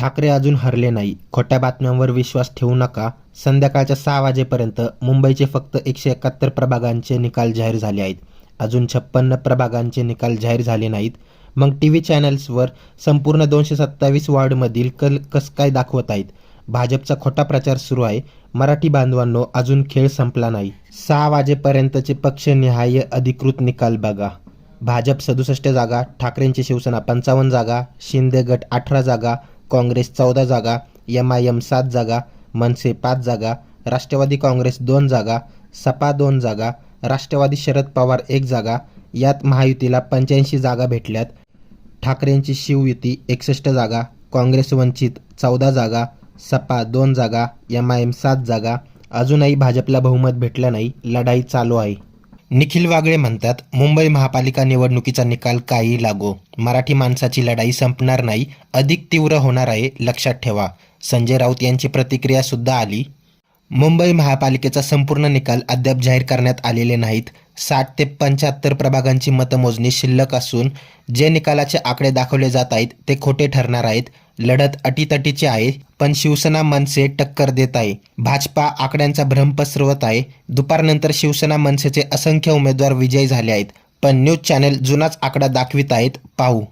ठाकरे अजून हरले नाही. खोट्या बातम्यांवर विश्वास ठेवू नका. संध्याकाळच्या सहा वाजेपर्यंत मुंबईचे फक्त एकशे एकाहत्तर प्रभागांचे निकाल जाहीर झाले आहेत. अजून छप्पन्न प्रभागांचे निकाल जाहीर झाले नाहीत. मग टी व्ही चॅनल्सवर संपूर्ण दोनशे सत्तावीस वॉर्डमधील कल कस काय दाखवत आहेत? भाजपचा खोटा प्रचार सुरू आहे. मराठी बांधवांनो अजून खेळ संपला नाही. सहा वाजेपर्यंतचे पक्षनिहाय अधिकृत निकाल बघा. भाजप सदुसष्ट जागा ठाकरेंची शिवसेना पंचावन्न जागा शिंदे गट अठरा जागा काँग्रेस चौदा जागा एम आय एम सात जागा मनसे पाच जागा राष्ट्रवादी काँग्रेस दोन जागा सपा दोन जागा राष्ट्रवादी शरद पवार एक जागा यात महायुतीला पंच्याऐंशी जागा भेटल्यात. ठाकरेंची शिवयुती एकसष्ट जागा काँग्रेस वंचित चौदा जागा सपा दोन जागा एम आय एम सात जागा. अजूनही भाजपला बहुमत भेटलं नाही लढाई चालू आहे. निखिल वागळे म्हणतात मुंबई महापालिका निवडणुकीचा निकाल काही लागो. मराठी माणसाची लढाई संपणार नाही अधिक तीव्र होणार आहे लक्षात ठेवा. संजय राऊत यांची प्रतिक्रिया सुद्धा आली. मुंबई महापालिकेचा संपूर्ण निकाल अद्याप जाहीर करण्यात आलेले नाहीत. साठ ते पंच्याहत्तर प्रभागांची मतमोजणी शिल्लक असून जे निकालाचे आकडे दाखवले जात आहेत ते खोटे ठरणार आहेत. लढत अटीतटीची आहे पण शिवसेना मनसे टक्कर देत आहे. भाजपा आकड्यांचा भ्रम पसरवत आहे. दुपारनंतर शिवसेना मनसेचे असंख्य उमेदवार विजयी झाले आहेत. पण न्यूज चॅनेल जुनाच आकडा दाखवित आहेत. पाहू.